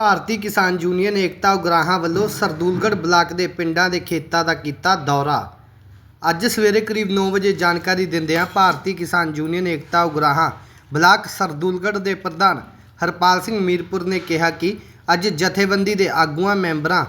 ਭਾਰਤੀ Kisan union Ekta Ugrahan ਵੱਲੋਂ Sardulgarh block ਦੇ ਪਿੰਡਾਂ ਦੇ ਖੇਤਾਂ ਦਾ ਕੀਤਾ ਦੌਰਾ। ਅੱਜ ਸਵੇਰੇ ਕਰੀਬ 9 ਵਜੇ ਜਾਣਕਾਰੀ ਦਿੰਦਿਆਂ ਭਾਰਤੀ ਕਿਸਾਨ ਯੂਨੀਅਨ ਏਕਤਾ ਉਗਰਾਹਾਂ ਬਲਾਕ ਸਰਦੂਲਗੜ੍ਹ ਦੇ ਪ੍ਰਧਾਨ ਹਰਪਾਲ ਸਿੰਘ ਮੀਰਪੁਰ ਨੇ ਕਿਹਾ ਕਿ ਅੱਜ ਜਥੇਬੰਦੀ ਦੇ ਆਗੂਆਂ ਮੈਂਬਰਾਂ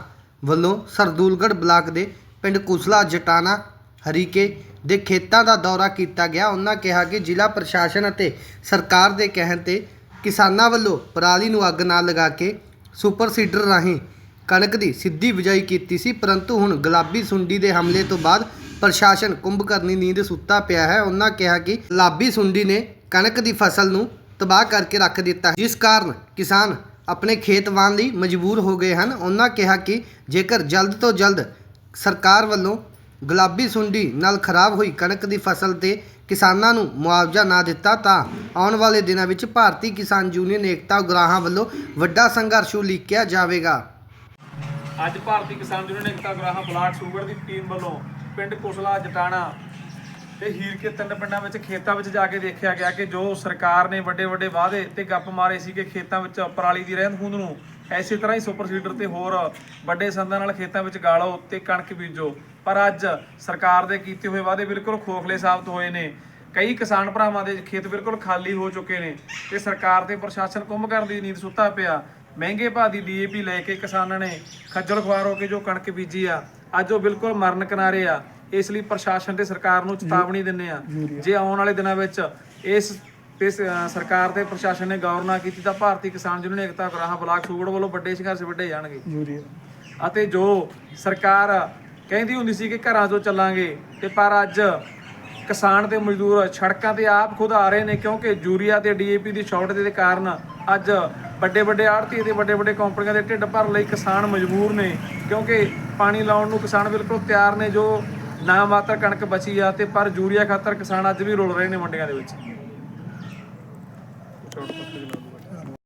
ਵੱਲੋਂ ਸਰਦੂਲਗੜ੍ਹ ਬਲਾਕ ਦੇ ਪਿੰਡ ਕੁਸਲਾ, ਜਟਾਣਾ, ਹਰੀਕੇ ਦੇ ਖੇਤਾਂ ਦਾ ਦੌਰਾ ਕੀਤਾ ਗਿਆ। ਉਹਨਾਂ ਕਿਹਾ ਕਿ ਜ਼ਿਲ੍ਹਾ ਪ੍ਰਸ਼ਾਸਨ ਅਤੇ ਸਰਕਾਰ ਦੇ ਕਹਿਣ ਤੇ ਕਿਸਾਨਾਂ ਵੱਲੋਂ ਪਰਾਲੀ ਨੂੰ ਅੱਗ ਨਾ ਲਗਾ ਕੇ ਸੁਪਰ ਸੀਡਰ ਰਾਹੀਂ ਕਣਕ ਦੀ ਸਿੱਧੀ ਬਿਜਾਈ ਕੀਤੀ ਸੀ, ਪਰੰਤੂ ਹੁਣ ਗੁਲਾਬੀ ਸੁੰਡੀ ਦੇ ਹਮਲੇ ਤੋਂ ਬਾਅਦ ਪ੍ਰਸ਼ਾਸਨ ਕੁੰਭਕਰਨੀ ਨੀਂਦ ਸੁੱਤਾ ਪਿਆ ਹੈ। ਉਹਨਾਂ ਕਿਹਾ ਕਿ ਗੁਲਾਬੀ ਸੁੰਡੀ ਨੇ ਕਣਕ ਦੀ ਫਸਲ ਨੂੰ ਤਬਾਹ ਕਰਕੇ ਰੱਖ ਦਿੱਤਾ ਜਿਸ ਕਾਰਨ ਕਿਸਾਨ ਆਪਣੇ ਖੇਤ ਵਾਹਣ ਲਈ ਮਜਬੂਰ ਹੋ ਗਏ ਹਨ। ਉਹਨਾਂ ਕਿਹਾ ਕਿ ਜੇਕਰ ਜਲਦ ਤੋਂ ਜਲਦ ਸਰਕਾਰ ਵੱਲੋਂ ਗੁਲਾਬੀ ਸੁੰਡੀ ਨਾਲ ਖਰਾਬ ਹੋਈ ਕਣਕ ਦੀ ਫਸਲ ਤੇ ਕਿਸਾਨਾਂ ਨੂੰ ਮੁਆਵਜ਼ਾ ਨਾ ਦਿੱਤਾ ਤਾਂ ਆਉਣ ਵਾਲੇ ਦਿਨਾਂ ਵਿੱਚ ਭਾਰਤੀ ਕਿਸਾਨ ਯੂਨੀਅਨ ਏਕਤਾ ਉਗਰਾਹਾਂ ਵੱਲੋਂ ਵੱਡਾ ਸੰਘਰਸ਼ ਉਲੀਕਿਆ ਜਾਵੇਗਾ। ਅੱਜ ਭਾਰਤੀ ਕਿਸਾਨ ਯੂਨੀਅਨ ਏਕਤਾ ਗਰਾਹਾਂ ਬਲਾਕ ਸੂਗਰ ਦੀ ਟੀਮ ਵੱਲੋਂ ਪਿੰਡ ਕੁਸਲਾ, ਜਟਾਣਾ ਤੇ ਹੀਰ ਕੇ ਤਿੰਨ ਪਿੰਡਾਂ ਵਿੱਚ ਖੇਤਾਂ ਵਿੱਚ ਜਾ ਕੇ ਦੇਖਿਆ ਗਿਆ ਕਿ ਜੋ ਸਰਕਾਰ ਨੇ ਵੱਡੇ ਵੱਡੇ ਵਾਅਦੇ ਤੇ ਗੱਪ ਮਾਰੇ ਸੀ ਕਿ ਖੇਤਾਂ ਵਿੱਚ ਪਰਾਲੀ ਦੀ ਰਹਿੰਦ ਖੂੰਦ ਨੂੰ ਐਸੇ ਤਰ੍ਹਾਂ ਹੀ ਸੁਪਰ ਸੀਡਰ ਤੇ ਹੋਰ ਵੱਡੇ ਸੰਦਾਂ ਨਾਲ ਖੇਤਾਂ ਵਿੱਚ ਗਾਲੋ ਤੇ ਕਣਕ ਬੀਜੋ। ਪਰ ਅੱਜ ਸਰਕਾਰ ਦੇ ਕੀਤੇ ਹੋਏ ਵਾਅਦੇ ਬਿਲਕੁਲ ਖੋਖਲੇ ਸਾਬਤ ਹੋਏ ਨੇ। ਕਈ ਕਿਸਾਨ ਭਰਾਵਾਂ ਦੇ ਖੇਤ ਬਿਲਕੁਲ ਖਾਲੀ ਹੋ ਚੁੱਕੇ ਨੇ ਤੇ ਸਰਕਾਰ ਤੇ ਪ੍ਰਸ਼ਾਸਨ ਕੁੰਭਕਰਨ ਦੀ ਨੀਂਦ ਸੁੱਤਾ ਪਿਆ। ਮਹਿੰਗੇ ਭਾਅ ਦੀ ਡੀਏਪੀ ਲੈ ਕੇ ਕਿਸਾਨਾਂ ਨੇ ਖੱਜਲ ਖੁਆਰ ਹੋ ਕੇ ਜੋ ਕਣਕ ਬੀਜੀ ਆ ਅੱਜ ਉਹ ਬਿਲਕੁਲ ਮਰਨ ਕਿਨਾਰੇ ਆ। ਇਸ ਲਈ ਪ੍ਰਸ਼ਾਸਨ ਤੇ ਸਰਕਾਰ ਨੂੰ ਚੇਤਾਵਨੀ ਦਿੰਨੇ ਆ। ਜੇ ਆਉਣ ਵਾਲੇ ਦਿਨਾਂ ਵਿੱਚ ਇਸ ਤੇ ਸ- ਅਹ ਸਰਕਾਰ ਤੇ ਪ੍ਰਸ਼ਾਸਨ ਨੇ ਗੌਰ ਨਾ ਕੀਤੀ ਤਾਂ ਭਾਰਤੀ ਕਿਸਾਨ ਯੂਨੀਅਨ ਏਕਤਾ ਗਰਾਹਾਂ ਬਲਾਕ ਸੂਗੜ ਵੱਲੋਂ ਵੱਡੇ ਸੰਘਰਸ਼ ਵੱਡੇ ਜਾਣਗੇ। ਅਤੇ ਜੋ ਸਰਕਾਰ ਕਹਿੰਦੀ ਹੁੰਦੀ ਸੀ ਕਿ ਘਰਾਂ ਤੋਂ ਚੱਲਾਂਗੇ ਤੇ ਪਰ ਅੱਜ ਕਿਸਾਨ ਤੇ ਮਜ਼ਦੂਰ ਸੜਕਾਂ ਤੇ ਆਪ ਖੁਦ ਆ ਰਹੇ ਨੇ ਕਿਉਂਕਿ ਯੂਰੀਆ ਤੇ ਡੀਏਪੀ ਦੀ ਸ਼ਾਰਟ ਦੇ ਕਾਰਨ ਅੱਜ ਵੱਡੇ ਵੱਡੇ ਆੜਤੀ ਤੇ ਵੱਡੇ ਵੱਡੇ ਕੰਪਨੀਆਂ ਦੇ ਢਿੱਡ ਭਰਨ ਲਈ ਕਿਸਾਨ ਮਜਬੂਰ ਨੇ ਕਿਉਂਕਿ ਪਾਣੀ ਲਾਉਣ ਨੂੰ ਕਿਸਾਨ ਬਿਲਕੁਲ ਤਿਆਰ ਨੇ ਜੋ ਨਾ ਮਾਤਰ ਕਣਕ ਬਚੀ ਆ ਤੇ ਪਰ ਯੂਰੀਆ ਖਾਤਰ ਕਿਸਾਨ ਅੱਜ ਵੀ ਰੁਲ ਰਹੇ ਨੇ ਮੰਡੀਆਂ ਦੇ ਵਿੱਚ। ഷോർട്ട് സർക്യൂട്ടിലാണ്